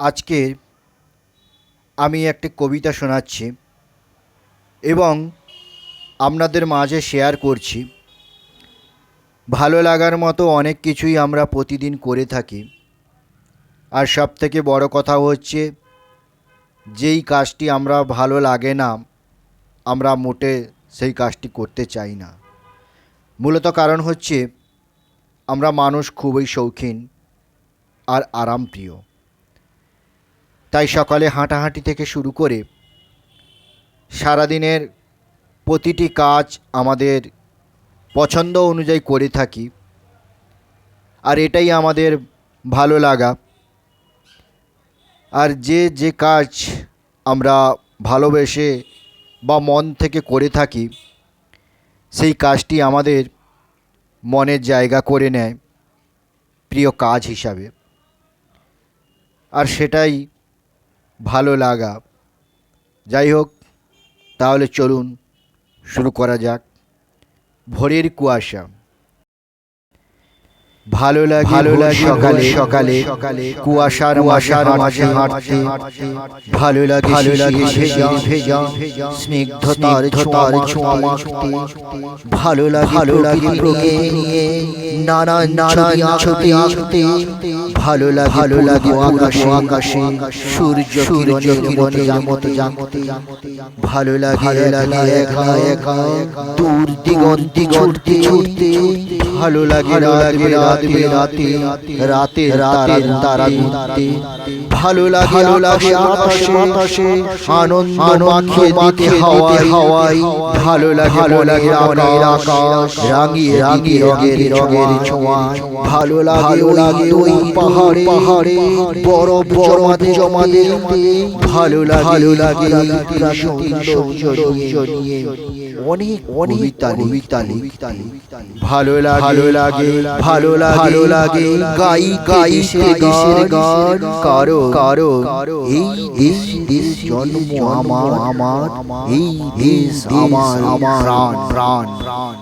আজকে আমি একটি কবিতা শোনাচ্ছি এবং আপনাদের মাঝে শেয়ার করছি। ভালো লাগার মতো অনেক কিছুই আমরা প্রতিদিন করে থাকি। আর সব থেকে বড় কথা হচ্ছে, যেই কাজটি আমরা ভালো লাগে না, আমরা মোটে সেই কাজটি করতে চাই না। মূলত কারণ হচ্ছে, আমরা মানুষ খুবই শৌখিন আর আরামপ্রিয়। তাই সকালে হাঁটাহাঁটি থেকে শুরু করে সারাদিনের প্রতিটি কাজ আমাদের পছন্দ অনুযায়ী করে থাকি। আর এটাই আমাদের ভালো লাগা। আর যে যে কাজ আমরা ভালোবেসে বা মন থেকে করে থাকি, সেই কাজটি আমাদের মনের জায়গা করে নেয়, প্রিয় কাজ হিসাবে। আর সেটাই ভালো লাগা। যাই হোক তাহলে চলুন শুরু করা যাক। ভোরের কুয়াশা। ভালো লাগে ভালো লাগে সকালে সকালে সকালে কুয়াশার কুয়াশার মাঝে হাঁটতে ভালো লাগে ভালো লাগে ভেজা ভেজা স্নিগ্ধতার ছোঁয়ার ছোঁয়া মাখতে ভালো লাগে ভালো লাগে প্রকৃতি নিয়ে নানান নানান ছবি আঁকতে ভালো লাগে ভালো লাগে আকাশে আকাশে সূর্য কিরণের কিরণের মতো জাগতে ভালো লাগে ভালো লাগে একা একা দূর দিগন্তে ছুটতে ছুটতে ভালো লাগে রাতে রাতে রাতে রাতে রাতে তারা গুনতে ভালো লাগে ভালো লাগে আকাশে আকাশে আনন্দ মাখিয়ে দিতে হাওয়ায় হাওয়ায় ভালো লাগে ভালো লাগে মনের আকাশ রাঙিয়ে রাঙিয়ে রঙের রঙের ছোঁয়া ভালো লাগে লাগে ওই পাহাড়ে পাহাড়ে বড় জমাতে জমাতে ভালো লাগে ভালো লাগে অনেক অনেক কবিতা লিখতে। ভালো লাগে ভালো লাগে ভালো লাগে ভালো লাগে গাই গাই দেশের গান কারও কারো এই দেশ দেশ জন্ম আমার আমার এই দেশ আমার আমার প্রাণ প্রাণ প্রাণ